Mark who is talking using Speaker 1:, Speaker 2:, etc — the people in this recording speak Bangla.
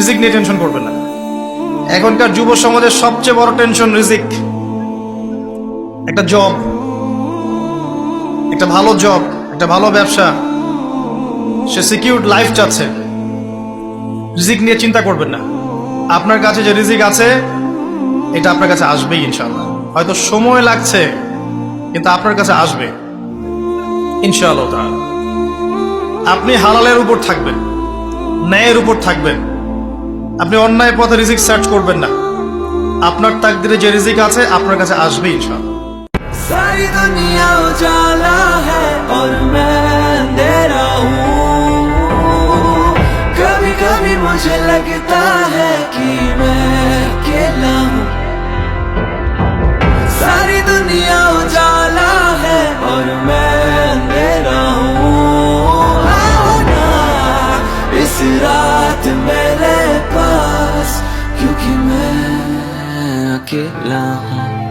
Speaker 1: রিজিক নিয়ে টেনশন করবেন না। এখনকার যুব সমাজের সবচেয়ে বড় টেনশন রিজিক। একটা জব একটা ভালো জব একটা ভালো ব্যবসা। সে সিকিউর লাইফ চাচ্ছে। রিজিক নিয়ে চিন্তা করবেন না। আপনার কাছে যে রিজিক আছে, এটা আপনার কাছে আসবেই ইনশাল্লাহ হয়তো সময় লাগছে, কিন্তু আপনার কাছে আসবে। ইনশাআল্লাহ আপনি হালালের উপর থাকবেন, ন্যায়ের উপর থাকবেন। আপনি অন্যায় পথে রিজিক সার্চ করবেন না আপনার তাকদিরে যে রিজিক আছে আপনার কাছে আসবে ইনশাআল্লাহ
Speaker 2: सारी दुनिया उजाला है और मैं अंधेरा हूँ कभी कभी मुझे लगता है कि मैं अकेला हूँ सारी दुनिया उजाला है और मैं अंधेरा हूँ आओ ना इस रात मेरे पास अकेला हूँ